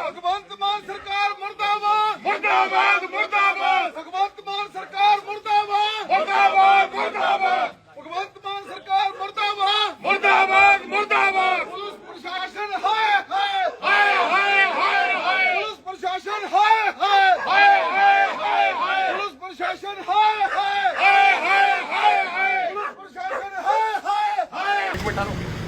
ਭਗਵੰਤ ਮਾਨ ਸਰਕਾਰ ਮੁਰਦਾਬਾਦ ਮੁਰਦਾਬਾਦ ਮੁਰਦਾਬਾਦ ਭਗਵੰਤ ਮਾਨ ਸਰਕਾਰ ਮੁਰਦਾਬਾਦ ਮੁਰਦਾਬਾਦ ਮੁਰਦਾਬਾਦ ਭਗਵੰਤ ਮਾਨ ਸਰਕਾਰ ਮੁਰਦਾਬਾਦ ਮੁਰਦਾਬਾਦ ਮੁਰਦਾਬਾਦ ਪੁਲਿਸ ਪ੍ਰਸ਼ਾਸਨ ਹਾਏ ਹਾਏ ਹਾਏ ਹਾਏ ਹਾਏ ਪੁਲਿਸ ਪ੍ਰਸ਼ਾਸਨ ਹਾਏ ਹਾਏ ਹਾਏ ਹਾਏ ਹਾਏ ਪੁਲਿਸ ਪ੍ਰਸ਼ਾਸਨ ਹਾਏ ਹਾਏ ਹਾਏ ਹਾਏ ਹਾਏ ਪੁਲਿਸ ਪ੍ਰਸ਼ਾਸਨ ਹਾਏ ਹਾਏ ਹਾਏ